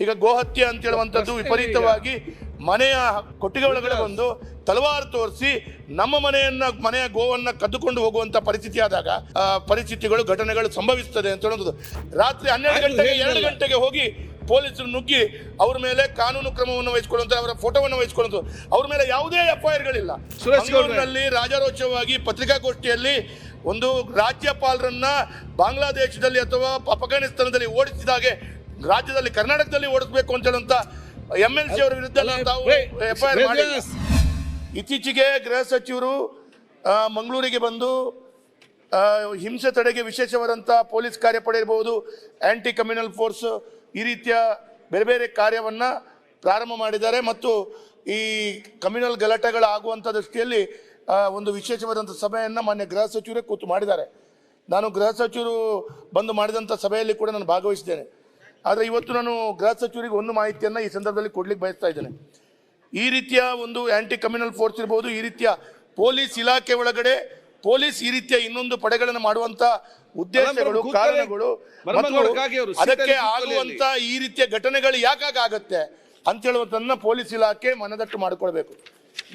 ಈಗ ಗೋಹತ್ಯೆ ಅಂತ ಹೇಳುವಂಥದ್ದು ವಿಪರೀತವಾಗಿ ಮನೆಯ ಕೊಟ್ಟಿಗೆ ಒಳಗಡೆ ಬಂದು ತಲವಾರು ತೋರಿಸಿ ನಮ್ಮ ಮನೆಯನ್ನ ಮನೆಯ ಗೋವನ್ನ ಕದ್ದುಕೊಂಡು ಹೋಗುವಂತ ಪರಿಸ್ಥಿತಿ ಆದಾಗ ಪರಿಸ್ಥಿತಿಗಳು ಘಟನೆಗಳು ಸಂಭವಿಸ್ತದೆ ಅಂತ ಹೇಳೋದು ರಾತ್ರಿ ಹನ್ನೆರಡು ಗಂಟೆಗೆ. ಎರಡು ಗಂಟೆಗೆ ಹೋಗಿ ಪೊಲೀಸರು ನುಗ್ಗಿ ಅವ್ರ ಮೇಲೆ ಕಾನೂನು ಕ್ರಮವನ್ನು ವಹಿಸಿಕೊಳ್ಳುವಂತ ಅವರ ಫೋಟೋವನ್ನು ವಹಿಸಿಕೊಳ್ಳುವಂತ ಅವ್ರ ಮೇಲೆ ಯಾವುದೇ ಎಫ್ ಐ ಆರ್ಗಳಿಲ್ಲ ಸುರೇಶ್ ಗೌಡ್ರೆ. ಮಂಗಳೂರಿನಲ್ಲಿ ರಾಜಾರೋಚವಾಗಿ ಪತ್ರಿಕಾಗೋಷ್ಠಿಯಲ್ಲಿ ಒಂದು ರಾಜ್ಯಪಾಲರನ್ನ ಬಾಂಗ್ಲಾದೇಶದಲ್ಲಿ ಅಥವಾ ಅಫ್ಘಾನಿಸ್ತಾನದಲ್ಲಿ ಓಡಿಸಿದಾಗೆ ರಾಜ್ಯದಲ್ಲಿ ಕರ್ನಾಟಕದಲ್ಲಿ ಓಡಿಸಬೇಕು ಅಂತ ಹೇಳುವಂತ ಎಂ ಎಲ್ ಸಿ ಅವರ ವಿರುದ್ಧ ಅಲ್ಲ, ತಾವು wait, ಎಫ್ ಐ ಆರ್ ಮಾಡಿ ಇತ್ತೀಚೆಗೆ ಗೃಹ ಸಚಿವರು ಮಂಗಳೂರಿಗೆ ಬಂದು ಹಿಂಸೆ ತಡೆಗೆ ವಿಶೇಷವಾದಂಥ ಪೊಲೀಸ್ ಕಾರ್ಯಪಡೆ ಇರಬಹುದು ಆಂಟಿ ಕಮ್ಯುನಲ್ ಫೋರ್ಸ್ ಈ ರೀತಿಯ ಬೇರೆ ಬೇರೆ ಕಾರ್ಯವನ್ನು ಪ್ರಾರಂಭ ಮಾಡಿದ್ದಾರೆ. ಮತ್ತು ಈ ಕಮ್ಯುನಲ್ ಗಲಾಟೆಗಳಾಗುವಂಥ ದೃಷ್ಟಿಯಲ್ಲಿ ಒಂದು ವಿಶೇಷವಾದಂಥ ಸಭೆಯನ್ನು ಮಾನ್ಯ ಗೃಹ ಸಚಿವರೇ ಕೂತು ಮಾಡಿದ್ದಾರೆ. ನಾನು ಗೃಹ ಸಚಿವರು ಬಂದು ಮಾಡಿದಂಥ ಸಭೆಯಲ್ಲಿ ಕೂಡ ನಾನು ಭಾಗವಹಿಸಿದ್ದೇನೆ. ಆದರೆ ಇವತ್ತು ನಾನು ಗೃಹ ಸಚಿವರಿಗೆ ಒಂದು ಮಾಹಿತಿಯನ್ನು ಈ ಸಂದರ್ಭದಲ್ಲಿ ಕೊಡ್ಲಿಕ್ಕೆ ಬಯಸ್ತಾ ಇದ್ದೇನೆ. ಈ ರೀತಿಯ ಒಂದು ಆ್ಯಂಟಿ ಕಮ್ಯುನಲ್ ಫೋರ್ಸ್ ಇರ್ಬೋದು ಈ ರೀತಿಯ ಪೊಲೀಸ್ ಇಲಾಖೆ ಒಳಗಡೆ ಪೊಲೀಸ್ ಈ ರೀತಿಯ ಇನ್ನೊಂದು ಪಡೆಗಳನ್ನು ಮಾಡುವಂತ ಉದ್ದೇಶಗಳು ಕಾರಣಗಳು ಅದಕ್ಕೆ ಆಗುವಂತ ಈ ರೀತಿಯ ಘಟನೆಗಳು ಯಾಕಾಗ ಆಗತ್ತೆ ಅಂತ ಹೇಳುವಂತನ್ನ ಪೊಲೀಸ್ ಇಲಾಖೆ ಮನದಟ್ಟು ಮಾಡಿಕೊಳ್ಬೇಕು.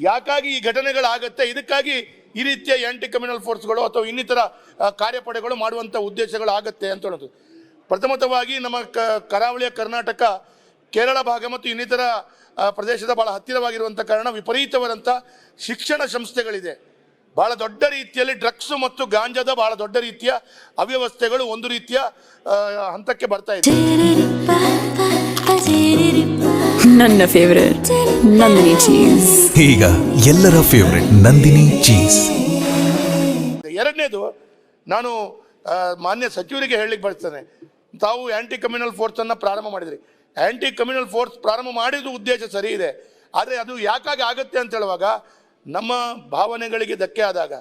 ಯಾಕಾಗಿ ಈ ಘಟನೆಗಳಾಗತ್ತೆ? ಇದಕ್ಕಾಗಿ ಈ ರೀತಿಯ ಆ್ಯಂಟಿ ಕಮ್ಯುನಲ್ ಫೋರ್ಸ್ಗಳು ಅಥವಾ ಇನ್ನಿತರ ಕಾರ್ಯಪಡೆಗಳು ಮಾಡುವಂತ ಉದ್ದೇಶಗಳು ಆಗತ್ತೆ ಅಂತ ಹೇಳೋದು ಪ್ರಥಮತವಾಗಿ ನಮ್ಮ ಕ- ಕರಾವಳಿಯ ಕರ್ನಾಟಕ ಕೇರಳ ಭಾಗ ಮತ್ತು ಇನ್ನಿತರ ಪ್ರದೇಶದ ಬಹಳ ಹತ್ತಿರವಾಗಿರುವಂಥ ಕಾರಣ ವಿಪರೀತವಾದಂಥ ಶಿಕ್ಷಣ ಸಂಸ್ಥೆಗಳಿದೆ. ಬಹಳ ದೊಡ್ಡ ರೀತಿಯಲ್ಲಿ ಡ್ರಗ್ಸ್ ಮತ್ತು ಗಾಂಜಾದ ಬಹಳ ದೊಡ್ಡ ರೀತಿಯ ಅವ್ಯವಸ್ಥೆಗಳು ಒಂದು ರೀತಿಯ ಹಂತಕ್ಕೆ ಬರ್ತಾ ಇದೆ. ನನ್ನ ಫೇವರೇಟ್ ನಂದಿನಿ ಚೀಸ್ ಈಗ ಎಲ್ಲರ ಫೇವರೆಟ್ ನಂದಿನಿ ಚೀಸ್ ಎರಡನೇದು ನಾನು ಮಾನ್ಯ ಸಚಿವರಿಗೆ ಹೇಳಲಿಕ್ಕೆ ಬಯಸ್ತೇನೆ. ತಾವು ಆ್ಯಂಟಿ ಕಮ್ಯುನಲ್ ಫೋರ್ಸನ್ನು ಪ್ರಾರಂಭ ಮಾಡಿದ್ರಿ. ಆ್ಯಂಟಿ ಕಮ್ಯುನಲ್ ಫೋರ್ಸ್ ಪ್ರಾರಂಭ ಮಾಡಿದ ಉದ್ದೇಶ ಸರಿ ಇದೆ. ಆದರೆ ಅದು ಯಾಕಾಗಿ ಆಗುತ್ತೆ ಅಂತ ಹೇಳುವಾಗ ನಮ್ಮ ಭಾವನೆಗಳಿಗೆ ಧಕ್ಕೆ ಆದಾಗ.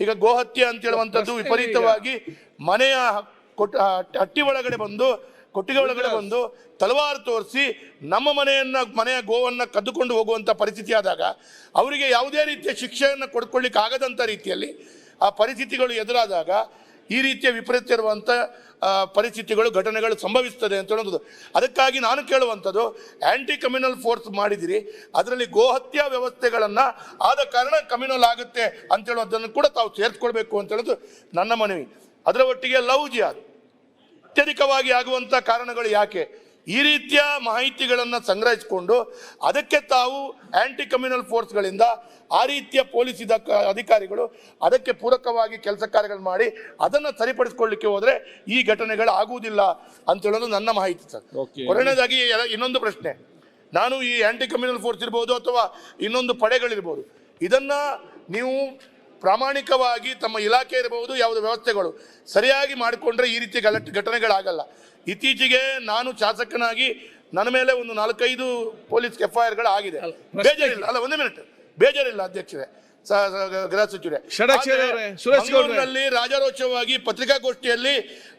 ಈಗ ಗೋಹತ್ಯೆ ಅಂತ ಹೇಳುವಂಥದ್ದು ವಿಪರೀತವಾಗಿ ಮನೆಯ ಕೊಟ್ಟ ಹಟ್ಟಿ ಒಳಗಡೆ ಬಂದು ಕೊಟ್ಟಿಗೆ ಒಳಗಡೆ ಬಂದು ತಲವಾರು ತೋರಿಸಿ ನಮ್ಮ ಮನೆಯನ್ನ ಮನೆಯ ಗೋವನ್ನು ಕದ್ದುಕೊಂಡು ಹೋಗುವಂಥ ಪರಿಸ್ಥಿತಿ ಆದಾಗ ಅವರಿಗೆ ಯಾವುದೇ ರೀತಿಯ ಶಿಕ್ಷೆಯನ್ನು ಕೊಡ್ಕೊಳ್ಳಿಕ್ಕೆ ಆಗದಂತ ರೀತಿಯಲ್ಲಿ ಆ ಪರಿಸ್ಥಿತಿಗಳು ಎದುರಾದಾಗ ಈ ರೀತಿಯ ವಿಪರೀತ ಇರುವಂಥ ಪರಿಸ್ಥಿತಿಗಳು, ಘಟನೆಗಳು ಸಂಭವಿಸ್ತದೆ ಅಂತ ಹೇಳೋದು. ಅದಕ್ಕಾಗಿ ನಾನು ಕೇಳುವಂಥದ್ದು ಆ್ಯಂಟಿ ಕಮ್ಯುನಲ್ ಫೋರ್ಸ್ ಮಾಡಿದಿರಿ, ಅದರಲ್ಲಿ ಗೋಹತ್ಯಾ ವ್ಯವಸ್ಥೆಗಳನ್ನು ಆದ ಕಾರಣ ಕಮ್ಯುನಲ್ ಆಗುತ್ತೆ ಅಂತ ಹೇಳೋದನ್ನು ಕೂಡ ತಾವು ಸೇರಿಸ್ಕೊಳ್ಬೇಕು ಅಂತ ಹೇಳೋದು ನನ್ನ ಮನವಿ. ಅದರ ಒಟ್ಟಿಗೆ ಲವ್ ಜಿಯಾದ್ ಅತ್ಯಧಿಕವಾಗಿ ಆಗುವಂಥ ಕಾರಣಗಳು ಯಾಕೆ? ಈ ರೀತಿಯ ಮಾಹಿತಿಗಳನ್ನು ಸಂಗ್ರಹಿಸಿಕೊಂಡು ಅದಕ್ಕೆ ತಾವು ಆ್ಯಂಟಿ ಕಮ್ಯುನಲ್ ಫೋರ್ಸ್ಗಳಿಂದ ಆ ರೀತಿಯ ಪೊಲೀಸ್ ಇದ ಅಧಿಕಾರಿಗಳು ಅದಕ್ಕೆ ಪೂರಕವಾಗಿ ಕೆಲಸ ಕಾರ್ಯಗಳು ಮಾಡಿ ಅದನ್ನು ಸರಿಪಡಿಸ್ಕೊಳ್ಳಿಕ್ಕೆ ಹೋದರೆ ಈ ಘಟನೆಗಳು ಆಗುವುದಿಲ್ಲ ಅಂತ ಹೇಳೋದು ನನ್ನ ಮಾಹಿತಿ ಸರ್. ಕೊನೆಯದಾಗಿ ಇನ್ನೊಂದು ಪ್ರಶ್ನೆ. ನಾನು ಈ ಆ್ಯಂಟಿ ಕಮ್ಯುನಲ್ ಫೋರ್ಸ್ ಇರ್ಬೋದು ಅಥವಾ ಇನ್ನೊಂದು ಪಡೆಗಳಿರ್ಬೋದು ಇದನ್ನು ನೀವು ಪ್ರಾಮಾಣಿಕವಾಗಿ ತಮ್ಮ ಇಲಾಖೆ ಇರಬಹುದು ಯಾವುದೇ ವ್ಯವಸ್ಥೆಗಳು ಸರಿಯಾಗಿ ಮಾಡಿಕೊಂಡ್ರೆ ಈ ರೀತಿ ಗಲಟ್ ಘಟನೆಗಳಾಗಲ್ಲ. ಇತ್ತೀಚೆಗೆ ನಾನು ಶಾಸಕನಾಗಿ ನನ್ನ ಮೇಲೆ ಒಂದು ನಾಲ್ಕೈದು ಪೊಲೀಸ್ ಎಫ್ ಐ ಆರ್ಗಳು ಆಗಿದೆ ಬೇಜಾರಿಲ್ಲ. ಅಲ್ಲ ಒಂದೇ ಮಿನಿಟ್. ಬೇಜಾರಿಲ್ಲ ಅಧ್ಯಕ್ಷರೇ. ಗೃಹ ಸಚಿವರೇ. ಮಂಗಳೂರಿನಲ್ಲಿ ರಾಜಾರೋಚವಾಗಿ ಪತ್ರಿಕಾಗೋಷ್ಠಿಯಲ್ಲಿ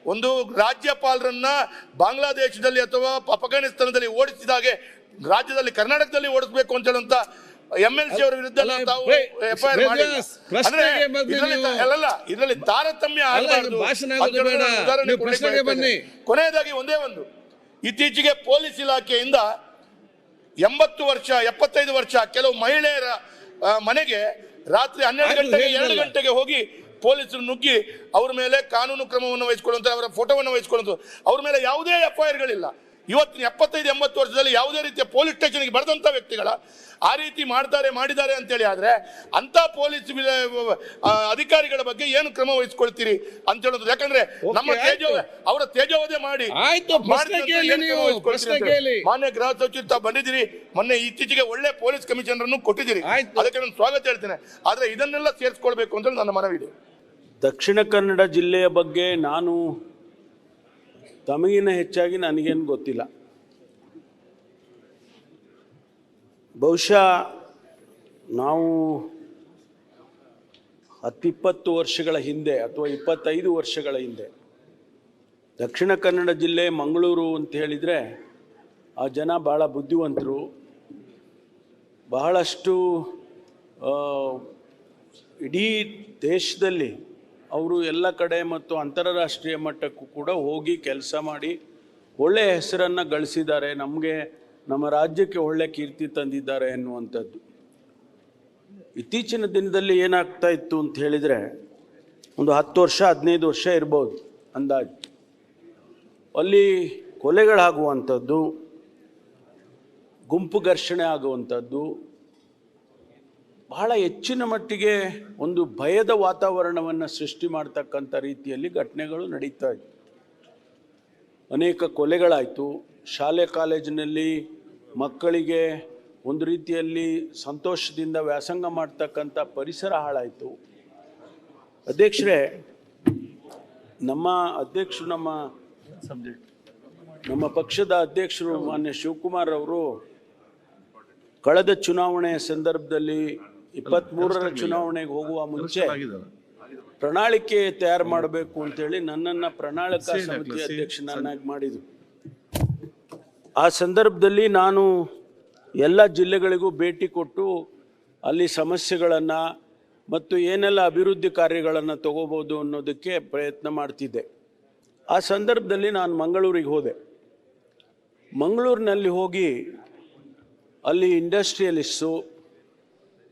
ಒಂದು ರಾಜ್ಯಪಾಲರನ್ನ ಬಾಂಗ್ಲಾದೇಶದಲ್ಲಿ ಅಥವಾ ಅಫ್ಘಾನಿಸ್ತಾನದಲ್ಲಿ ಓಡಿಸಿದಾಗೆ ರಾಜ್ಯದಲ್ಲಿ ಕರ್ನಾಟಕದಲ್ಲಿ ಓಡಿಸಬೇಕು ಅಂತ ಹೇಳುವಂತ ಎಂ ಎಲ್ ಸಿ ಅವರ ವಿರುದ್ಧ ತಾವು ಅಲ್ಲಲ್ಲ ಇದರಲ್ಲಿ ತಾರತಮ್ಯ. ಉದಾಹರಣೆ ಬನ್ನಿ. ಕೊನೆಯದಾಗಿ ಒಂದೇ ಒಂದು ಇತ್ತೀಚೆಗೆ ಪೊಲೀಸ್ ಇಲಾಖೆಯಿಂದ ಎಂಬತ್ತು ವರ್ಷ ಎಪ್ಪತ್ತೈದು ವರ್ಷ ಕೆಲವು ಮಹಿಳೆಯರ ಮನೆಗೆ ರಾತ್ರಿ ಹನ್ನೆರಡು ಗಂಟೆಗೆ. ಎರಡು ಗಂಟೆಗೆ ಹೋಗಿ ಪೊಲೀಸರು ನುಗ್ಗಿ ಅವ್ರ ಮೇಲೆ ಕಾನೂನು ಕ್ರಮವನ್ನು ವಹಿಸಿಕೊಳ್ಳುವಂತ ಅವರ ಫೋಟೋವನ್ನು ವಹಿಸಿಕೊಳ್ಳುವಂಥ ಅವ್ರ ಮೇಲೆ ಯಾವುದೇ ಎಫ್ ಐ ಆರ್ಗಳಿಲ್ಲ ಇವತ್ತಿನ ಎಪ್ಪತ್ತೈದು ಎಂಬತ್ತು ವರ್ಷದಲ್ಲಿ ಯಾವುದೇ ರೀತಿಯ ಪೊಲೀಸ್ ಸ್ಟೇಷನ್ಗೆ ಬರೆದಂತ ವ್ಯಕ್ತಿಗಳ ಆ ರೀತಿ ಮಾಡ್ತಾರೆ ಮಾಡಿದ್ದಾರೆ ಅಂತೇಳಿ ಆದ್ರೆ ಅಂತ ಪೊಲೀಸ್ ಅಧಿಕಾರಿಗಳ ಬಗ್ಗೆ ಏನು ಕ್ರಮ ವಹಿಸ್ಕೊಳ್ತೀರಿ ಅಂತ ಹೇಳೋದು ಯಾಕಂದ್ರೆ ನಮ್ಮ ತೇಜೋ. ಅವರ ತೇಜೋವಧೆ ಮಾಡಿ. ಮಾನ್ಯ ಗೃಹ ಸಚಿವ ತಾವು ಬಂದಿದ್ದೀರಿ ಮೊನ್ನೆ ಇತ್ತೀಚೆಗೆ ಒಳ್ಳೆ ಪೊಲೀಸ್ ಕಮಿಷನರ್ ಅನ್ನು ಕೊಟ್ಟಿದ್ದೀರಿ ಆಯ್ತು. ಅದಕ್ಕೆ ನಾನು ಸ್ವಾಗತ ಹೇಳ್ತೇನೆ ಆದ್ರೆ ಇದನ್ನೆಲ್ಲ ಸೇರಿಸ್ಕೊಳ್ಬೇಕು ಅಂತ ನನ್ನ ನನ್ನ ಮನವಿದೆ ದಕ್ಷಿಣ ಕನ್ನಡ ಜಿಲ್ಲೆಯ ಬಗ್ಗೆ ನಾನು ತಮಗಿನ ಹೆಚ್ಚಾಗಿ ನನಗೇನು ಗೊತ್ತಿಲ್ಲ. ಬಹುಶಃ ನಾವು ಹತ್ತಿಪ್ಪತ್ತು ವರ್ಷಗಳ ಹಿಂದೆ ಅಥವಾ ಇಪ್ಪತ್ತೈದು ವರ್ಷಗಳ ಹಿಂದೆ ದಕ್ಷಿಣ ಕನ್ನಡ ಜಿಲ್ಲೆ ಮಂಗಳೂರು ಅಂತ ಹೇಳಿದರೆ ಆ ಜನ ಭಾಳ ಬುದ್ಧಿವಂತರು. ಬಹಳಷ್ಟು ಇಡೀ ದೇಶದಲ್ಲಿ ಅವರು ಎಲ್ಲ ಕಡೆ ಮತ್ತು ಅಂತಾರಾಷ್ಟ್ರೀಯ ಮಟ್ಟಕ್ಕೂ ಕೂಡ ಹೋಗಿ ಕೆಲಸ ಮಾಡಿ ಒಳ್ಳೆಯ ಹೆಸರನ್ನು ಗಳಿಸಿದ್ದಾರೆ. ನಮಗೆ ನಮ್ಮ ರಾಜ್ಯಕ್ಕೆ ಒಳ್ಳೆ ಕೀರ್ತಿ ತಂದಿದ್ದಾರೆ ಎನ್ನುವಂಥದ್ದು ಇತ್ತೀಚಿನ ದಿನದಲ್ಲಿ ಏನಾಗ್ತಾ ಇತ್ತು ಅಂತ ಹೇಳಿದರೆ ಒಂದು ಹತ್ತು ವರ್ಷ, ಹದಿನೈದು ವರ್ಷ ಇರ್ಬೋದು ಅಂದಾಜು. ಅಲ್ಲಿ ಕೊಲೆಗಳಾಗುವಂಥದ್ದು, ಗುಂಪು ಘರ್ಷಣೆ ಆಗುವಂಥದ್ದು ಬಹಳ ಹೆಚ್ಚಿನ ಮಟ್ಟಿಗೆ ಒಂದು ಭಯದ ವಾತಾವರಣವನ್ನು ಸೃಷ್ಟಿ ಮಾಡ್ತಕ್ಕಂಥ ರೀತಿಯಲ್ಲಿ ಘಟನೆಗಳು ನಡೀತಾ ಇತ್ತು. ಅನೇಕ ಕೊಲೆಗಳಾಯಿತು. ಶಾಲೆ ಕಾಲೇಜಿನಲ್ಲಿ ಮಕ್ಕಳಿಗೆ ಒಂದು ರೀತಿಯಲ್ಲಿ ಸಂತೋಷದಿಂದ ವ್ಯಾಸಂಗ ಮಾಡ್ತಕ್ಕಂಥ ಪರಿಸರ ಹಾಳಾಯಿತು. ಅಧ್ಯಕ್ಷರೇ, ನಮ್ಮ ಅಧ್ಯಕ್ಷರು, ನಮ್ಮ ನಮ್ಮ ಪಕ್ಷದ ಅಧ್ಯಕ್ಷರು ಮಾನ್ಯ ಶಿವಕುಮಾರ್ ಅವರು, ಕಳೆದ ಚುನಾವಣೆಯ ಸಂದರ್ಭದಲ್ಲಿ ಇಪ್ಪತ್ತ್ಮೂರರ ಚುನಾವಣೆಗೆ ಹೋಗುವ ಮುಂಚೆ ಪ್ರಣಾಳಿಕೆ ತಯಾರು ಮಾಡಬೇಕು ಅಂತೇಳಿ ನನ್ನನ್ನು ಪ್ರಣಾಳಿಕಾ ಸಮಿತಿ ಅಧ್ಯಕ್ಷನನ್ನಾಗಿ ಮಾಡಿದ್ರು. ಆ ಸಂದರ್ಭದಲ್ಲಿ ನಾನು ಎಲ್ಲ ಜಿಲ್ಲೆಗಳಿಗೂ ಭೇಟಿ ಕೊಟ್ಟು ಅಲ್ಲಿ ಸಮಸ್ಯೆಗಳನ್ನು ಮತ್ತು ಏನೆಲ್ಲ ಅಭಿವೃದ್ಧಿ ಕಾರ್ಯಗಳನ್ನು ತಗೋಬೋದು ಅನ್ನೋದಕ್ಕೆ ಪ್ರಯತ್ನ ಮಾಡ್ತಿದ್ದೆ. ಆ ಸಂದರ್ಭದಲ್ಲಿ ನಾನು ಮಂಗಳೂರಿಗೆ ಹೋದೆ. ಮಂಗಳೂರಿನಲ್ಲಿ ಹೋಗಿ ಅಲ್ಲಿ ಇಂಡಸ್ಟ್ರಿಯಲಿಸ್ಟು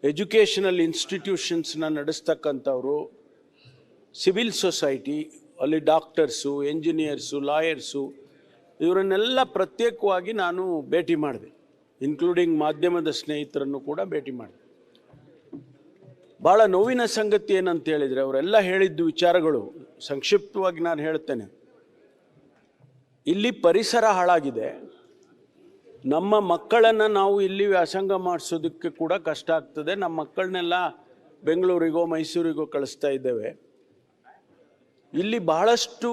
ಎಜುಕೇಷನಲ್ ಇನ್ಸ್ಟಿಟ್ಯೂಷನ್ಸ್ನ ನಡೆಸ್ತಕ್ಕಂಥವ್ರು ಸಿವಿಲ್ ಸೊಸೈಟಿ ಅಲ್ಲಿ ಡಾಕ್ಟರ್ಸು ಎಂಜಿನಿಯರ್ಸು ಲಾಯರ್ಸು ಇವರನ್ನೆಲ್ಲ ಪ್ರತ್ಯೇಕವಾಗಿ ನಾನು ಭೇಟಿ ಮಾಡಿದೆ. ಇನ್ಕ್ಲೂಡಿಂಗ್ ಮಾಧ್ಯಮದ ಸ್ನೇಹಿತರನ್ನು ಕೂಡ ಭೇಟಿ ಮಾಡಿದೆ. ಭಾಳ ನೋವಿನ ಸಂಗತಿ ಏನಂತ ಹೇಳಿದರೆ, ಅವರೆಲ್ಲ ಹೇಳಿದ್ದು ವಿಚಾರಗಳು, ಸಂಕ್ಷಿಪ್ತವಾಗಿ ನಾನು ಹೇಳ್ತೇನೆ. ಇಲ್ಲಿ ಪರಿಸರ ಹಾಳಾಗಿದೆ. ನಮ್ಮ ಮಕ್ಕಳನ್ನು ನಾವು ಇಲ್ಲಿ ವ್ಯಾಸಂಗ ಮಾಡಿಸೋದಕ್ಕೆ ಕೂಡ ಕಷ್ಟ ಆಗ್ತದೆ. ನಮ್ಮ ಮಕ್ಕಳನ್ನೆಲ್ಲ ಬೆಂಗಳೂರಿಗೋ, ಮೈಸೂರಿಗೋ ಕಳಿಸ್ತಾ ಇದ್ದೇವೆ. ಇಲ್ಲಿ ಬಹಳಷ್ಟು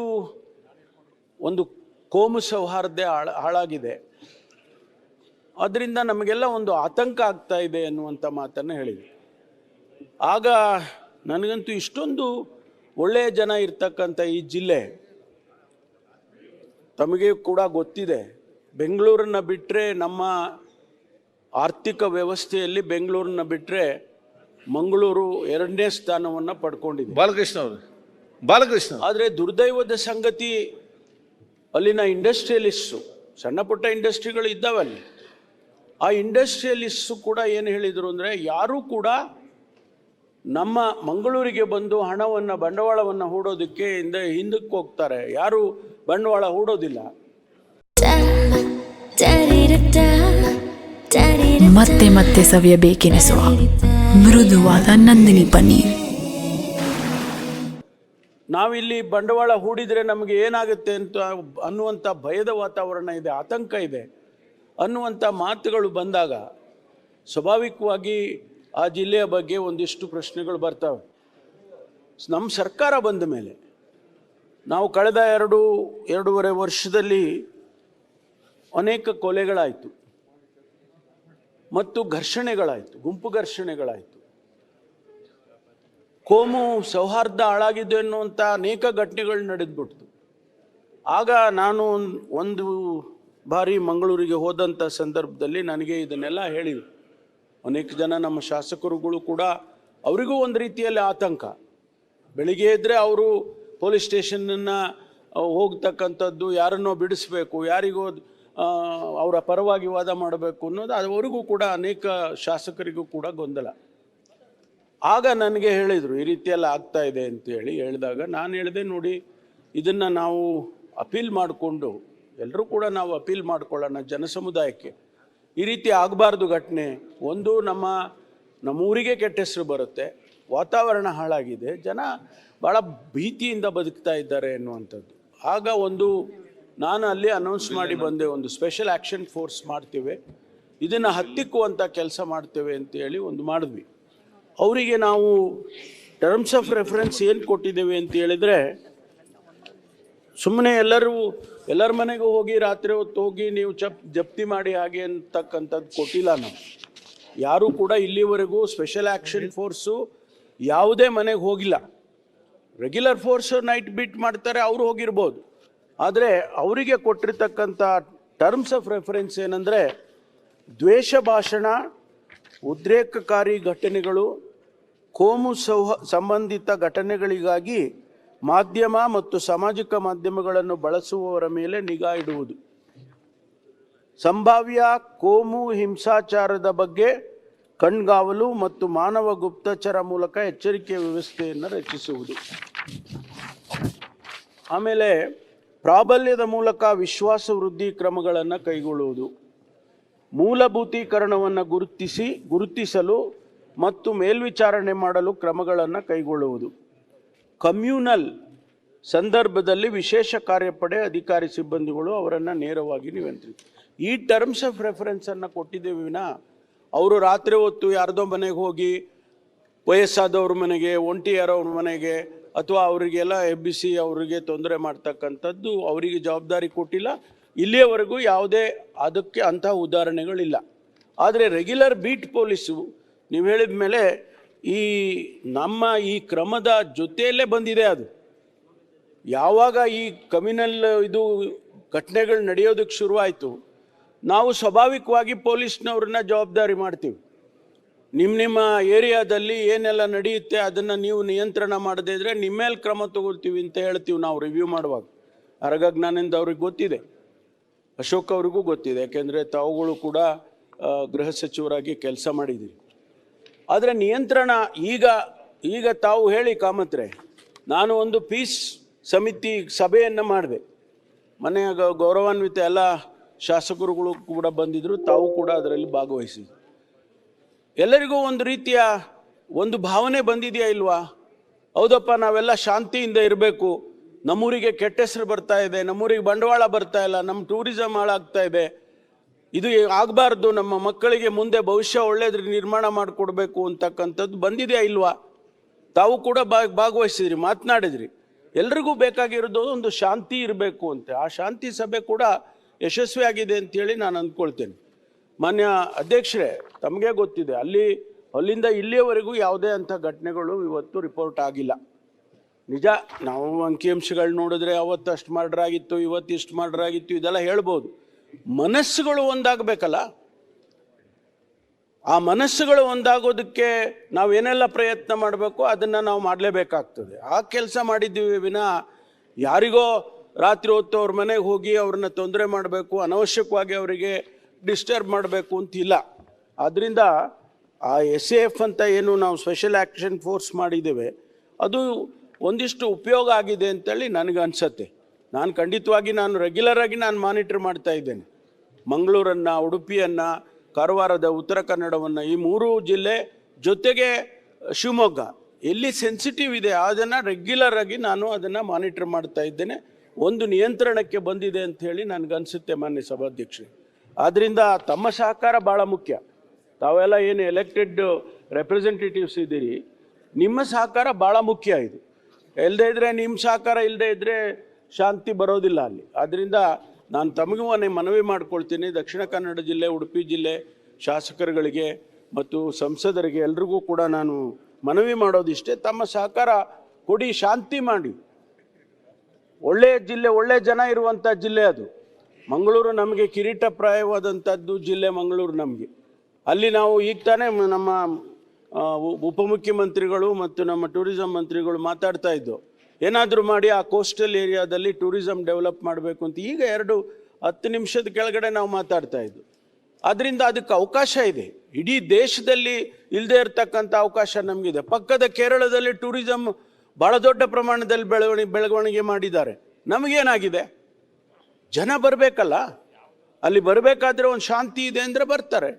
ಒಂದು ಕೋಮು ಸೌಹಾರ್ದ ಹಾಳ, ಹಾಳಾಗಿದೆ. ಅದರಿಂದ ನಮಗೆಲ್ಲ ಒಂದು ಆತಂಕ ಆಗ್ತಾ ಇದೆ ಅನ್ನುವಂಥ ಮಾತನ್ನು ಹೇಳಿದೆ. ಆಗ ನನಗಂತೂ ಇಷ್ಟೊಂದು ಒಳ್ಳೆಯ ಜನ ಇರ್ತಕ್ಕಂಥ ಈ ಜಿಲ್ಲೆ ತಮಗೆ ಕೂಡ ಗೊತ್ತಿದೆ. ಬೆಂಗಳೂರನ್ನ ಬಿಟ್ಟರೆ ನಮ್ಮ ಆರ್ಥಿಕ ವ್ಯವಸ್ಥೆಯಲ್ಲಿ ಬೆಂಗಳೂರನ್ನ ಬಿಟ್ಟರೆ ಮಂಗಳೂರು ಎರಡನೇ ಸ್ಥಾನವನ್ನು ಪಡ್ಕೊಂಡಿದೆ. ಬಾಲಕೃಷ್ಣ ಅವರು ಬಾಲಕೃಷ್ಣ ಆದರೆ ದುರ್ದೈವದ ಸಂಗತಿ ಅಲ್ಲಿನ ಇಂಡಸ್ಟ್ರಿಯಲಿಸ್ಟು ಸಣ್ಣ ಪುಟ್ಟ ಇಂಡಸ್ಟ್ರಿಗಳು ಇದ್ದಾವೆ ಅಲ್ಲಿ ಆ ಇಂಡಸ್ಟ್ರಿಯಲಿಸ್ಟು ಕೂಡ ಏನು ಹೇಳಿದರು ಅಂದರೆ ಯಾರೂ ಕೂಡ ನಮ್ಮ ಮಂಗಳೂರಿಗೆ ಬಂದು ಹಣವನ್ನು ಬಂಡವಾಳವನ್ನು ಹೂಡೋದಕ್ಕೆ ಹಿಂದೆ ಹಿಂದಕ್ಕೆ ಹೋಗ್ತಾರೆ. ಯಾರೂ ಬಂಡವಾಳ ಹೂಡೋದಿಲ್ಲ. ಮತ್ತೆ ಮತ್ತೆ ಸವಿಯಬೇಕೆನಿಸುವ ಮೃದುವಾದ ನಂದಿನಿ ಪನ್ನೀರ್. ನಾವಿಲ್ಲಿ ಬಂಡವಾಳ ಹೂಡಿದರೆ ನಮಗೆ ಏನಾಗುತ್ತೆ ಅಂತ ಅನ್ನುವಂಥ ಭಯದ ವಾತಾವರಣ ಇದೆ, ಆತಂಕ ಇದೆ. ಅನ್ನುವಂಥ ಮಾತುಗಳು ಬಂದಾಗ ಸ್ವಾಭಾವಿಕವಾಗಿ ಆ ಜಿಲ್ಲೆಯ ಬಗ್ಗೆ ಒಂದಿಷ್ಟು ಪ್ರಶ್ನೆಗಳು ಬರ್ತವೆ. ನಮ್ಮ ಸರ್ಕಾರ ಬಂದ ಮೇಲೆ ನಾವು ಕಳೆದ ಎರಡು, ಎರಡೂವರೆ ವರ್ಷದಲ್ಲಿ ಅನೇಕ ಕೊಲೆಗಳಾಯಿತು. ಮತ್ತು ಘರ್ಷಣೆಗಳಾಯಿತು, ಗುಂಪು ಘರ್ಷಣೆಗಳಾಯಿತು. ಕೋಮು ಸೌಹಾರ್ದ ಹಾಳಾಗಿದೆ ಅನ್ನುವಂಥ ಅನೇಕ ಘಟನೆಗಳು ನಡೆದ್ಬಿಡ್ತು. ಆಗ ನಾನು ಒಂದ್- ಬಾರಿ ಮಂಗಳೂರಿಗೆ ಹೋದಂಥ ಸಂದರ್ಭದಲ್ಲಿ ನನಗೆ ಇದನ್ನೆಲ್ಲ ಹೇಳಿದರು. ಅನೇಕ ಜನ ನಮ್ಮ ಶಾಸಕರುಗಳು ಕೂಡ ಅವರಿಗೂ ಒಂದು ರೀತಿಯಲ್ಲಿ ಆತಂಕ. ಬೆಳಿಗ್ಗೆ ಇದ್ದರೆ ಅವರು ಪೊಲೀಸ್ ಸ್ಟೇಷನನ್ನು ಹೋಗ್ತಕ್ಕಂಥದ್ದು ಯಾರನ್ನೋ ಬಿಡಿಸ್ಬೇಕು, ಯಾರಿಗೋ ಅವರ ಪರವಾಗಿ ವಾದ ಮಾಡಬೇಕು ಅನ್ನೋದು ಅದವರೆಗೂ ಕೂಡ ಅನೇಕ ಶಾಸಕರಿಗೂ ಕೂಡ ಗೊಂದಲ. ಆಗ ನನಗೆ ಹೇಳಿದರು, ಈ ರೀತಿಯೆಲ್ಲ ಆಗ್ತಾ ಇದೆ ಅಂತೇಳಿ ಹೇಳಿದಾಗ ನಾನು ಹೇಳಿದೆ, ನೋಡಿ, ಇದನ್ನು ನಾವು ಅಪೀಲ್ ಮಾಡಿಕೊಂಡು ಎಲ್ಲರೂ ಕೂಡ ನಾವು ಅಪೀಲ್ ಮಾಡ್ಕೊಳ್ಳೋಣ ಜನಸಮುದಾಯಕ್ಕೆ. ಈ ರೀತಿ ಆಗಬಾರ್ದು ಘಟನೆ. ಒಂದು ನಮ್ಮ, ನಮ್ಮೂರಿಗೆ ಕೆಟ್ಟ ಹೆಸರು ಬರುತ್ತೆ. ವಾತಾವರಣ ಹಾಳಾಗಿದೆ. ಜನ ಭಾಳ ಭೀತಿಯಿಂದ ಬದುಕ್ತಾ ಇದ್ದಾರೆ ಎನ್ನುವಂಥದ್ದು ಆಗ ಒಂದು ನಾನು ಅಲ್ಲಿ ಅನೌನ್ಸ್ ಮಾಡಿ ಬಂದೆ ಒಂದು ಸ್ಪೆಷಲ್ ಆ್ಯಕ್ಷನ್ ಫೋರ್ಸ್ ಮಾಡ್ತೇವೆ. ಇದನ್ನು ಹತ್ತಿಕ್ಕುವಂಥ ಕೆಲಸ ಮಾಡ್ತೇವೆ ಅಂತೇಳಿ ಒಂದು ಮಾಡಿದ್ವಿ. ಅವರಿಗೆ ನಾವು ಟರ್ಮ್ಸ್ ಆಫ್ ರೆಫರೆನ್ಸ್ ಏನು ಕೊಟ್ಟಿದ್ದೇವೆ ಅಂತ ಹೇಳಿದರೆ ಸುಮ್ಮನೆ ಎಲ್ಲರೂ ಎಲ್ಲರ ಮನೆಗೂ ಹೋಗಿ ರಾತ್ರಿ ಹೊತ್ತು ಹೋಗಿ ನೀವು ಚಪ್ ಜಪ್ತಿ ಮಾಡಿ ಹಾಗೆ ಅಂತಕ್ಕಂಥದ್ದು ಕೊಟ್ಟಿಲ್ಲ ನಾವು. ಯಾರೂ ಕೂಡ ಇಲ್ಲಿವರೆಗೂ ಸ್ಪೆಷಲ್ ಆ್ಯಕ್ಷನ್ ಫೋರ್ಸು ಯಾವುದೇ ಮನೆಗೆ ಹೋಗಿಲ್ಲ. ರೆಗ್ಯುಲರ್ ಫೋರ್ಸ್ ನೈಟ್ ಬೀಟ್ ಮಾಡ್ತಾರೆ ಅವರು ಹೋಗಿರ್ಬೋದು. ಆದರೆ ಅವರಿಗೆ ಕೊಟ್ಟಿರ್ತಕ್ಕಂಥ ಟರ್ಮ್ಸ್ ಆಫ್ ರೆಫರೆನ್ಸ್ ಏನಂದರೆ ದ್ವೇಷ ಭಾಷಣ, ಉದ್ರೇಕಕಾರಿ ಘಟನೆಗಳು, ಕೋಮು ಸೌಹ ಸಂಬಂಧಿತ ಘಟನೆಗಳಿಗಾಗಿ ಮಾಧ್ಯಮ ಮತ್ತು ಸಾಮಾಜಿಕ ಮಾಧ್ಯಮಗಳನ್ನು ಬಳಸುವವರ ಮೇಲೆ ನಿಗಾ ಇಡುವುದು. ಸಂಭಾವ್ಯ ಕೋಮು ಹಿಂಸಾಚಾರದ ಬಗ್ಗೆ ಕಣ್ಗಾವಲು ಮತ್ತು ಮಾನವ ಗುಪ್ತಚರ ಮೂಲಕ ಎಚ್ಚರಿಕೆ ವ್ಯವಸ್ಥೆಯನ್ನು ರಚಿಸುವುದು. ಆಮೇಲೆ ಪ್ರಾಬಲ್ಯದ ಮೂಲಕ ವಿಶ್ವಾಸ ವೃದ್ಧಿ ಕ್ರಮಗಳನ್ನು ಕೈಗೊಳ್ಳುವುದು. ಮೂಲಭೂತೀಕರಣವನ್ನು ಗುರುತಿಸಿ, ಗುರುತಿಸಲು ಮತ್ತು ಮೇಲ್ವಿಚಾರಣೆ ಮಾಡಲು ಕ್ರಮಗಳನ್ನು ಕೈಗೊಳ್ಳುವುದು. ಕಮ್ಯೂನಲ್ ಸಂದರ್ಭದಲ್ಲಿ ವಿಶೇಷ ಕಾರ್ಯಪಡೆ ಅಧಿಕಾರಿ ಸಿಬ್ಬಂದಿಗಳು ಅವರನ್ನು ನೇರವಾಗಿ ನಿಯಂತ್ರಿಸಿ. ಈ ಟರ್ಮ್ಸ್ ಆಫ್ ರೆಫರೆನ್ಸನ್ನು ಕೊಟ್ಟಿದ್ದೇವೆ ವಿನ, ಅವರು ರಾತ್ರಿ ಹೊತ್ತು ಯಾರದೋ ಮನೆಗೆ ಹೋಗಿ ವಯಸ್ಸಾದವ್ರ ಮನೆಗೆ, ಒಂಟಿಯಾರವ್ರ ಮನೆಗೆ ಅಥವಾ ಅವರಿಗೆಲ್ಲ ಎಬ್ಬಿಸಿ ಅವರಿಗೆ ತೊಂದರೆ ಮಾಡ್ತಕ್ಕಂಥದ್ದು ಅವರಿಗೆ ಜವಾಬ್ದಾರಿ ಕೊಟ್ಟಿಲ್ಲ. ಇಲ್ಲಿಯವರೆಗೂ ಯಾವುದೇ ಅದಕ್ಕೆ ಅಂತಹ ಉದಾಹರಣೆಗಳಿಲ್ಲ. ಆದರೆ ರೆಗ್ಯುಲರ್ ಬೀಟ್ ಪೊಲೀಸು, ನೀವು ಹೇಳಿದ ಮೇಲೆ ಈ ನಮ್ಮ ಈ ಕ್ರಮದ ಜೊತೆಯಲ್ಲೇ ಬಂದಿದೆ ಅದು. ಯಾವಾಗ ಈ ಕಮ್ಯುನಲ್ ಇದು ಘಟನೆಗಳು ನಡೆಯೋದಕ್ಕೆ ಶುರುವಾಯಿತು, ನಾವು ಸ್ವಾಭಾವಿಕವಾಗಿ ಪೊಲೀಸ್ನವ್ರನ್ನ ಜವಾಬ್ದಾರಿ ಮಾಡ್ತೀವಿ. ನಿಮ್ಮ ನಿಮ್ಮ ಏರಿಯಾದಲ್ಲಿ ಏನೆಲ್ಲ ನಡೆಯುತ್ತೆ ಅದನ್ನು ನೀವು ನಿಯಂತ್ರಣ ಮಾಡದೇ ಇದ್ರೆ ನಿಮ್ಮ ಮೇಲೆ ಕ್ರಮ ತಗೊಳ್ತೀವಿ ಅಂತ ಹೇಳ್ತೀವಿ ನಾವು ರಿವ್ಯೂ ಮಾಡುವಾಗ. ಅರಗಜ್ಞಾನಿಂದ ಅವ್ರಿಗೆ ಗೊತ್ತಿದೆ. ಅಶೋಕ್ ಅವ್ರಿಗೂ ಗೊತ್ತಿದೆ. ಯಾಕೆಂದರೆ ತಾವುಗಳು ಕೂಡ ಗೃಹ ಸಚಿವರಾಗಿ ಕೆಲಸ ಮಾಡಿದ್ದೀರಿ. ಆದರೆ ನಿಯಂತ್ರಣ ಈಗ ಈಗ ತಾವು ಹೇಳಿ ಕಾಮತ್ರೆ, ನಾನು ಒಂದು ಪೀಸ್ ಸಮಿತಿ ಸಭೆಯನ್ನು ಮಾಡಿದೆ. ಮನೆಯ ಗೌರವಾನ್ವಿತ ಎಲ್ಲ ಶಾಸಕರುಗಳು ಕೂಡ ಬಂದಿದ್ದರು ತಾವು ಕೂಡ ಅದರಲ್ಲಿ ಭಾಗವಹಿಸಿದ್ರು. ಎಲ್ಲರಿಗೂ ಒಂದು ರೀತಿಯ ಒಂದು ಭಾವನೆ ಬಂದಿದೆಯಾ ಇಲ್ವಾ? ಹೌದಪ್ಪ, ನಾವೆಲ್ಲ ಶಾಂತಿಯಿಂದ ಇರಬೇಕು. ನಮ್ಮೂರಿಗೆ ಕೆಟ್ಟ ಹೆಸರು ಬರ್ತಾ ಇದೆ, ನಮ್ಮೂರಿಗೆ ಬಂಡವಾಳ ಬರ್ತಾ ಇಲ್ಲ, ನಮ್ಮ ಟೂರಿಸಮ್ ಹಾಳಾಗ್ತಾ ಇದೆ. ಇದು ಆಗಬಾರ್ದು, ನಮ್ಮ ಮಕ್ಕಳಿಗೆ ಮುಂದೆ ಭವಿಷ್ಯ ಒಳ್ಳೇದ್ರ, ನಿರ್ಮಾಣ ಮಾಡಿಕೊಡ್ಬೇಕು ಅಂತಕ್ಕಂಥದ್ದು ಬಂದಿದೆಯಾ ಇಲ್ವಾ? ತಾವು ಕೂಡ ಭಾಗ, ಭಾಗವಹಿಸಿದ್ರಿ, ಮಾತನಾಡಿದ್ರಿ. ಎಲ್ರಿಗೂ ಬೇಕಾಗಿರೋದು ಒಂದು ಶಾಂತಿ ಇರಬೇಕು ಅಂತ. ಆ ಶಾಂತಿ ಸಭೆ ಕೂಡ ಯಶಸ್ವಿಯಾಗಿದೆ ಅಂತೇಳಿ ನಾನು ಅಂದ್ಕೊಳ್ತೇನೆ. ಮಾನ್ಯ ಅಧ್ಯಕ್ಷರೇ, ತಮಗೆ ಗೊತ್ತಿದೆ, ಅಲ್ಲಿ, ಅಲ್ಲಿಂದ ಇಲ್ಲಿಯವರೆಗೂ ಯಾವುದೇ ಅಂಥ ಘಟನೆಗಳು ಇವತ್ತು ರಿಪೋರ್ಟ್ ಆಗಿಲ್ಲ. ನಿಜ, ನಾವು ಅಂಕಿಅಂಶಗಳು ನೋಡಿದ್ರೆ ಅವತ್ತು ಅಷ್ಟು ಮರ್ಡರ್ ಆಗಿತ್ತು ಇವತ್ತು ಇಷ್ಟು ಮರ್ಡರ್ ಆಗಿತ್ತು ಇದೆಲ್ಲ ಹೇಳ್ಬೋದು. ಮನಸ್ಸುಗಳು ಒಂದಾಗಬೇಕಲ್ಲ? ಆ ಮನಸ್ಸುಗಳು ಒಂದಾಗೋದಕ್ಕೆ ನಾವು ಏನೆಲ್ಲ ಪ್ರಯತ್ನ ಮಾಡಬೇಕು ಅದನ್ನು ನಾವು ಮಾಡಲೇಬೇಕಾಗ್ತದೆ. ಆ ಕೆಲಸ ಮಾಡಿದ್ದೀವಿ ವಿನ ಯಾರಿಗೋ ರಾತ್ರಿ ಹೊತ್ತು ಅವ್ರ ಮನೆಗೆ ಹೋಗಿ ಅವ್ರನ್ನ ತೊಂದರೆ ಮಾಡಬೇಕು, ಅನವಶ್ಯಕವಾಗಿ ಅವರಿಗೆ ಡಿಸ್ಟರ್ಬ್ ಮಾಡಬೇಕು ಅಂತಿಲ್ಲ ಆದ್ದರಿಂದ ಆ ಎಸ್ ಎ ಎಫ್ ಅಂತ ಏನು ನಾವು ಸ್ಪೆಷಲ್ ಆ್ಯಕ್ಷನ್ ಫೋರ್ಸ್ ಮಾಡಿದ್ದೇವೆ, ಅದು ಒಂದಿಷ್ಟು ಉಪಯೋಗ ಆಗಿದೆ ಅಂತೇಳಿ ನನಗೆ ಅನಿಸತ್ತೆ. ನಾನು ಖಂಡಿತವಾಗಿ ನಾನು ರೆಗ್ಯುಲರ್ ಆಗಿ ನಾನು ಮಾನಿಟರ್ ಮಾಡ್ತಾ ಇದ್ದೇನೆ. ಮಂಗಳೂರನ್ನು, ಉಡುಪಿಯನ್ನು, ಕಾರವಾರದ ಉತ್ತರ ಕನ್ನಡವನ್ನು, ಈ ಮೂರು ಜಿಲ್ಲೆ ಜೊತೆಗೆ ಶಿವಮೊಗ್ಗ. ಎಲ್ಲಿ ಸೆನ್ಸಿಟಿವ್ ಇದೆ, ಅದನ್ನು ರೆಗ್ಯುಲರಾಗಿ ನಾನು ಅದನ್ನು ಮಾನಿಟರ್ ಮಾಡ್ತಾ ಇದ್ದೇನೆ. ಒಂದು ನಿಯಂತ್ರಣಕ್ಕೆ ಬಂದಿದೆ ಅಂತ ಹೇಳಿ ನನಗನ್ಸುತ್ತೆ ಮಾನ್ಯ ಸಭಾಧ್ಯಕ್ಷರೇ. ಆದ್ದರಿಂದ ತಮ್ಮ ಸಹಕಾರ ಭಾಳ ಮುಖ್ಯ. ತಾವೆಲ್ಲ ಏನು ಎಲೆಕ್ಟೆಡ್ ರೆಪ್ರೆಸೆಂಟೇಟಿವ್ಸ್ ಇದ್ದೀರಿ, ನಿಮ್ಮ ಸಹಕಾರ ಭಾಳ ಮುಖ್ಯ ಇದು. ಇಲ್ಲದೆ ಇದ್ದರೆ ನಿಮ್ಮ ಸಹಕಾರ ಇಲ್ಲದೆ ಇದ್ದರೆ ಶಾಂತಿ ಬರೋದಿಲ್ಲ ಅಲ್ಲಿ. ಆದ್ದರಿಂದ ನಾನು ತಮಗೂ ಮನವಿ ಮಾಡ್ಕೊಳ್ತೀನಿ, ದಕ್ಷಿಣ ಕನ್ನಡ ಜಿಲ್ಲೆ, ಉಡುಪಿ ಜಿಲ್ಲೆ ಶಾಸಕರುಗಳಿಗೆ ಮತ್ತು ಸಂಸದರಿಗೆ ಎಲ್ರಿಗೂ ಕೂಡ ನಾನು ಮನವಿ ಮಾಡೋದಿಷ್ಟೇ ತಮ್ಮ ಸಹಕಾರ ಕೊಡಿ, ಶಾಂತಿ ಮಾಡಿ. ಒಳ್ಳೆಯ ಜಿಲ್ಲೆ ಒಳ್ಳೆಯ ಜನ ಇರುವಂಥ ಜಿಲ್ಲೆ ಅದು. ಮಂಗಳೂರು ನಮಗೆ ಕಿರೀಟಪ್ರಾಯವಾದಂಥದ್ದು ಜಿಲ್ಲೆ ಮಂಗಳೂರು ನಮಗೆ. ಅಲ್ಲಿ ನಾವು ಈಗ ತಾನೇ ನಮ್ಮ ಉಪಮುಖ್ಯಮಂತ್ರಿಗಳು ಮತ್ತು ನಮ್ಮ ಟೂರಿಸಂ ಮಂತ್ರಿಗಳು ಮಾತಾಡ್ತಾ ಇದ್ದು, ಏನಾದರೂ ಮಾಡಿ ಆ ಕೋಸ್ಟಲ್ ಏರಿಯಾದಲ್ಲಿ ಟೂರಿಸಂ ಡೆವಲಪ್ ಮಾಡಬೇಕು ಅಂತ ಈಗ ಎರಡು ಹತ್ತು ನಿಮಿಷದ ಕೆಳಗಡೆ ನಾವು ಮಾತಾಡ್ತಾ ಇದ್ದು. ಅದರಿಂದ ಅದಕ್ಕೆ ಅವಕಾಶ ಇದೆ. ಇಡೀ ದೇಶದಲ್ಲಿ ಇಲ್ಲದೆ ಇರತಕ್ಕಂಥ ಅವಕಾಶ ನಮಗಿದೆ. ಪಕ್ಕದ ಕೇರಳದಲ್ಲಿ ಟೂರಿಸಂ ಭಾಳ ದೊಡ್ಡ ಪ್ರಮಾಣದಲ್ಲಿ ಬೆಳವಣಿಗೆ ಬೆಳವಣಿಗೆ ಮಾಡಿದ್ದಾರೆ. ನಮಗೇನಾಗಿದೆ? ಜನ ಬರಬೇಕಲ್ಲ? ಅಲ್ಲಿ ಬರಬೇಕಾದ್ರೆ ಒಂದು ಶಾಂತಿ ಇದೆ ಅಂದರೆ ಬರ್ತಾರೆ.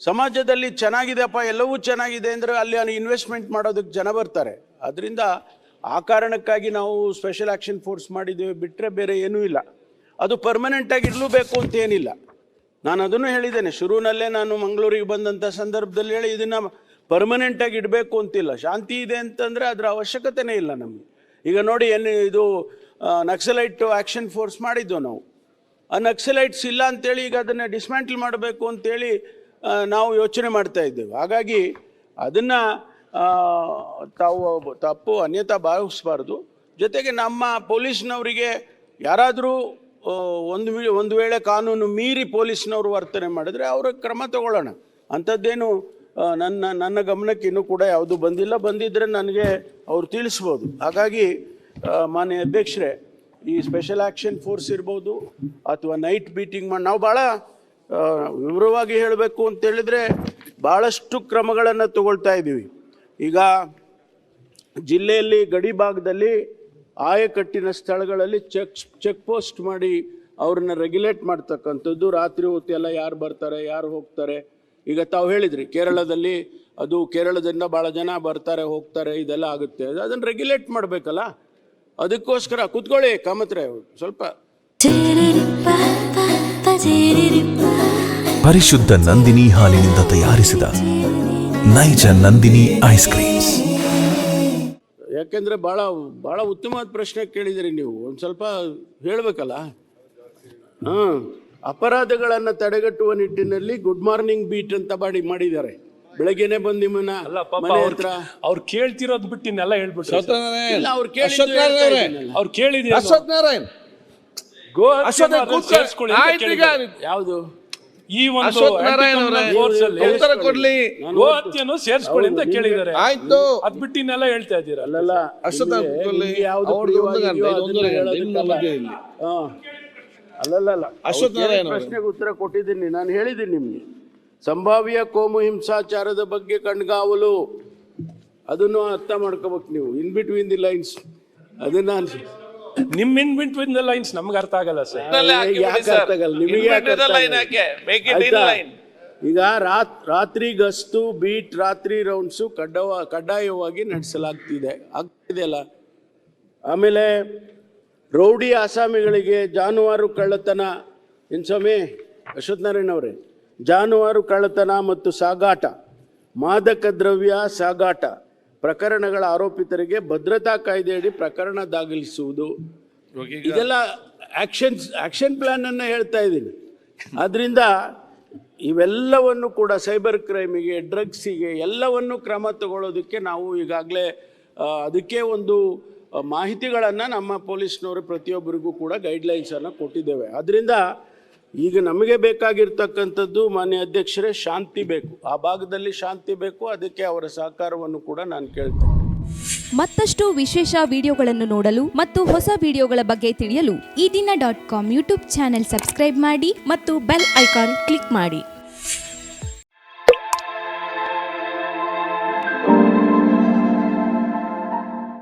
ಸಮಾಜದಲ್ಲಿ ಚೆನ್ನಾಗಿದೆಪ್ಪ ಎಲ್ಲವೂ ಚೆನ್ನಾಗಿದೆ ಅಂದರೆ ಅಲ್ಲಿ ಅಲ್ಲಿ ಇನ್ವೆಸ್ಟ್ಮೆಂಟ್ ಮಾಡೋದಕ್ಕೆ ಜನ ಬರ್ತಾರೆ. ಅದರಿಂದ ಆ ಕಾರಣಕ್ಕಾಗಿ ನಾವು ಸ್ಪೆಷಲ್ ಆ್ಯಕ್ಷನ್ ಫೋರ್ಸ್ ಮಾಡಿದ್ದೇವೆ ಬಿಟ್ಟರೆ ಬೇರೆ ಏನೂ ಇಲ್ಲ. ಅದು ಪರ್ಮನೆಂಟಾಗಿ ಇರಲೂಬೇಕು ಅಂತ ಏನಿಲ್ಲ. ನಾನು ಅದನ್ನು ಹೇಳಿದ್ದೇನೆ ಶುರುವಿನಲ್ಲೇ ನಾನು ಮಂಗಳೂರಿಗೆ ಬಂದಂಥ ಸಂದರ್ಭದಲ್ಲಿ ಹೇಳಿ, ಇದನ್ನು ಪರ್ಮನೆಂಟಾಗಿ ಇಡಬೇಕು ಅಂತಿಲ್ಲ. ಶಾಂತಿ ಇದೆ ಅಂತಂದರೆ ಅದರ ಅವಶ್ಯಕತೆನೇ ಇಲ್ಲ ನಮಗೆ. ಈಗ ನೋಡಿ ಏನು ಇದು ನಕ್ಸಲೈಟ್ ಆ್ಯಕ್ಷನ್ ಫೋರ್ಸ್ ಮಾಡಿದ್ದೆವು ನಾವು? ಆ, ನಕ್ಸಲೈಟ್ಸ್ ಇಲ್ಲ ಅಂತೇಳಿ ಈಗ ಅದನ್ನು ಡಿಸ್ಮ್ಯಾಂಟಲ್ ಮಾಡಬೇಕು ಅಂತೇಳಿ ನಾವು ಯೋಚನೆ ಮಾಡ್ತಾ ಇದ್ದೇವೆ. ಹಾಗಾಗಿ ಅದನ್ನು ತಾವು ತಪ್ಪು ಅನ್ಯತಾ ಭಾವಿಸಬಾರ್ದು. ಜೊತೆಗೆ ನಮ್ಮ ಪೊಲೀಸ್ನವರಿಗೆ ಯಾರಾದರೂ ಒಂದು ಒಂದು ವೇಳೆ ಕಾನೂನು ಮೀರಿ ಪೊಲೀಸ್ನವರು ವರ್ತನೆ ಮಾಡಿದ್ರೆ ಅವರ ಕ್ರಮ ತಗೊಳ್ಳೋಣ. ಅಂಥದ್ದೇನು ನನ್ನ ನನ್ನ ಗಮನಕ್ಕೆ ಇನ್ನೂ ಕೂಡ ಯಾವುದು ಬಂದಿಲ್ಲ. ಬಂದಿದ್ದರೆ ನನಗೆ ಅವ್ರು ತಿಳಿಸ್ಬೋದು. ಹಾಗಾಗಿ ಮಾನ್ಯ ಅಧ್ಯಕ್ಷರೇ, ಈ ಸ್ಪೆಷಲ್ ಆ್ಯಕ್ಷನ್ ಫೋರ್ಸ್ ಇರ್ಬೋದು ಅಥವಾ ನೈಟ್ ಬೀಟಿಂಗ್ ಮಾಡಿ ನಾವು ಭಾಳ ವಿವರವಾಗಿ ಹೇಳಬೇಕು ಅಂತ ಹೇಳಿದ್ರೆ ಭಾಳಷ್ಟು ಕ್ರಮಗಳನ್ನು ತಗೊಳ್ತಾ ಇದ್ದೀವಿ. ಈಗ ಜಿಲ್ಲೆಯಲ್ಲಿ ಗಡಿ ಭಾಗದಲ್ಲಿ ಆಯಕಟ್ಟಿನ ಸ್ಥಳಗಳಲ್ಲಿ ಚೆಕ್ ಚೆಕ್ ಪೋಸ್ಟ್ ಮಾಡಿ ಅವ್ರನ್ನ ರೆಗ್ಯುಲೇಟ್ ಮಾಡ್ತಕ್ಕಂಥದ್ದು. ರಾತ್ರಿ ಹೊತ್ತೆಲ್ಲ ಯಾರು ಬರ್ತಾರೆ, ಯಾರು ಹೋಗ್ತಾರೆ? ಈಗ ತಾವು ಹೇಳಿದ್ರಿ, ಕೇರಳದಲ್ಲಿ ಅದು ಕೇರಳದಿಂದ ಭಾಳ ಜನ ಬರ್ತಾರೆ, ಹೋಗ್ತಾರೆ, ಇದೆಲ್ಲ ಆಗುತ್ತೆ. ಅದನ್ನು ರೆಗ್ಯುಲೇಟ್ ಮಾಡಬೇಕಲ್ಲ? ಅದಕ್ಕೋಸ್ಕರ ಕೂತ್ಕೊಳ್ಳಿ ಕಾಮತ್ರೆ ಸ್ವಲ್ಪ. ಪರಿಶುದ್ಧ ನಂದಿನಿ ಹಾಲಿನಿಂದ ತಯಾರಿಸಿದ ನೈಜ ನಂದಿನಿ ಐಸ್ ಕ್ರೀಮ್ಸ್. ಯಾಕೆಂದ್ರೆ ಬಹಳ ಬಹಳ ಉತ್ತಮವಾದ ಪ್ರಶ್ನೆ ಕೇಳಿದಿರಿ ನೀವು. ಒಂದು ಸ್ವಲ್ಪ ಹೇಳಬೇಕಲ್ಲ? ಹಾಂ ಅಪರಾಧಗಳನ್ನು ತಡೆಗಟ್ಟುವ ನಿಟ್ಟಿನಲ್ಲಿ ಗುಡ್ ಮಾರ್ನಿಂಗ್ ಬೀಟ್ ಅಂತ ಮಾಡಿ ಮಾಡಿದ್ದಾರೆ. ಬೆಳಗ್ಗೆನೆ ಬಂದು ನಿಮ್ಮನ್ನ ಅಲ್ಲ ಪಾಪ ಮನೆ ಅವ್ರ್- ಹತ್ರ ಅವ್ರು ಕೇಳ್ತಿರೋದ್ ಬಿಟ್ಟು ಇನ್ನೆಲ್ಲ ಹೇಳ್ಬಿಟ್ರು ಇಲ್ಲ ಅವ್ರು ಕೇಳಿದ್ದು ಹೇಳ್ತಾ ನಾರಾಯಣ ಇದ್ದೀನಲ್ಲ. ಅವ್ರು ಕೇಳಿದ್ರು ಅಶ್ವಥ್ ನಾರಾಯಣ್ ಗೋ ಅಶ್ವಥ್ ಹತ್ಯೆನ ಕೂತ್ಕೊಳ್ಳಿ. ಸೇರ್ಸ್ಕೊಳ್ಳಿ ಅಂತ ಆಯ್ತು ಈಗ. ಕೇಳಿದ್ದಾರೆ. ಯಾವುದು ಈ ಒಂದು ಅಶ್ವಥ್ ನಾರಾಯಣ್ ಅವರೇ anti-criminal force ಅಲ್ಲಿ ಉತ್ತರ ಕೊಡ್ಲಿ ಗೋ ಹತ್ಯೆನು ಸೇರ್ಸ್ಕೊಳ್ಳಿ ಅಂತ ಕೇಳಿದ್ದಾರೆ ಆಯ್ತು ಅದ್ ಬಿಟ್ಟು ಇನ್ನೆಲ್ಲ ಹೇಳ್ತಾ ಇದ್ದೀರಾ ಅಲ್ಲಲ್ಲ ಕೂತ್ಕೊಳ್ಳಿ. ಯಾವ್ದು ಅವ್ರದ್ದು ಒಂದು ಗಂಟೆ, ಪ್ರಿಯವಾಗಿದೆಯೋ ಇದು ಒಂದೂವರೆ ಅದನ್ನ ಗಂಟೆ, ಇನ್ನು ಹೇಳೋದಕ್ಕಲ್ಲ. ಮಧ್ಯೆ ಇಲ್ಲಿ. ಹಾ. ಅಲ್ಲಲ್ಲ ಅಲ್ಲ. ಅಶ್ವಥ್ ಅವ್ರು ಕೇಳಿದ ನಾರಾಯಣ್ ಅವರು. ಪ್ರಶ್ನೆಗೆ ಉತ್ತರ ಕೊಟ್ಟಿದ್ದೀನಿ ನಾನು ಹೇಳಿದ್ದೀನಿ ನಿಮ್ಗೆ ಸಂಭಾವ್ಯ ಕೋಮು ಹಿಂಸಾಚಾರದ ಬಗ್ಗೆ ಕಣ್ಗಾವಲು. ಅದನ್ನು ಅರ್ಥ ಮಾಡ್ಕೋಬೇಕು ನೀವು. ಇನ್ ಬಿಟ್ವೀನ್ ದಿ ಲೈನ್ಸ್ ಅದನ್ನ ನಿಮ್ ಇನ್ ಬಿಟ್ವೀನ್ ದ ಲೈನ್ಸ್ ನಮ್ಗೆ ಅರ್ಥ ಆಗಲ್ಲ ಸರ್. ಯಾಕೆ ಅರ್ಥ ಆಗಲ್ಲ? ನಿಮಗೆ ಯಾಕೆ ಅರ್ಥ ಆಗಲ್ಲ? ಆಯ್ತಾ? ಈಗ ರಾತ್ ರಾತ್ರಿ ಗಸ್ತು ಬೀಟ್ ರಾತ್ರಿ ರೌಂಡ್ಸು ಕಡ್ಡವ ಕಡ್ಡಾಯವಾಗಿ ನಡೆಸಲಾಗ್ತಿದೆ. ಆಗ್ತಿದೆಯಲ್ಲ ಆಮೇಲೆ ರೌಡಿ ಆಸಾಮಿಗಳಿಗೆ ಜಾನುವಾರು ಕಳ್ಳತನ. ಏನು ಸ್ವಾಮಿ? ಅಶ್ವಥ್ ನಾರಾಯಣ ಅವರೇ. ಜಾನುವಾರು ಕಳ್ಳತನ ಮತ್ತು ಸಾಗಾಟ ಮಾದಕ ದ್ರವ್ಯ ಸಾಗಾಟ ಪ್ರಕರಣಗಳ ಆರೋಪಿತರಿಗೆ ಭದ್ರತಾ ಕಾಯ್ದೆಯಡಿ ಪ್ರಕರಣ ದಾಖಲಿಸುವುದು. ಇದೆಲ್ಲ ಆಕ್ಷನ್ಸ್ ಆಕ್ಷನ್ ಪ್ಲಾನ್ ಅನ್ನ ಹೇಳ್ತಾ ಇದ್ದೀನಿ. ಆದ್ದರಿಂದ ಇವೆಲ್ಲವನ್ನು ಕೂಡ ಸೈಬರ್ ಕ್ರೈಮಿಗೆ ಡ್ರಗ್ಸಿಗೆ ಎಲ್ಲವನ್ನು ಕ್ರಮ ತಗೊಳ್ಳೋದಕ್ಕೆ ನಾವು ಈಗಾಗಲೇ ಅದಕ್ಕೆ ಒಂದು ಮಾಹಿತಿಗಳನ್ನು ನಮ್ಮ ಪೊಲೀಸ್ನವರು ಪ್ರತಿಯೊಬ್ಬರಿಗೂ ಕೂಡ ಗೈಡ್ಲೈನ್ಸನ್ನು ಕೊಟ್ಟಿದ್ದೇವೆ. ಅದರಿಂದ ಈಗ ನಮಗೆ ಬೇಕಾಗಿರ್ತಕ್ಕಂಥದ್ದು ಮಾನ್ಯ ಅಧ್ಯಕ್ಷರೇ ಶಾಂತಿ ಬೇಕು. ಆ ಭಾಗದಲ್ಲಿ ಶಾಂತಿ ಬೇಕು, ಅದಕ್ಕೆ ಅವರ ಸಹಕಾರವನ್ನು ಕೂಡ ನಾನು ಕೇಳ್ತೇನೆ ಮತ್ತಷ್ಟು ವಿಶೇಷ ವಿಡಿಯೋಗಳನ್ನು ನೋಡಲು ಮತ್ತು ಹೊಸ ವಿಡಿಯೋಗಳ ಬಗ್ಗೆ ತಿಳಿಯಲು ಈ ದಿನ dot com YouTube channel subscribe ಮಾಡಿ ಮತ್ತು ಬೆಲ್ ಐಕಾನ್ ಕ್ಲಿಕ್ ಮಾಡಿ.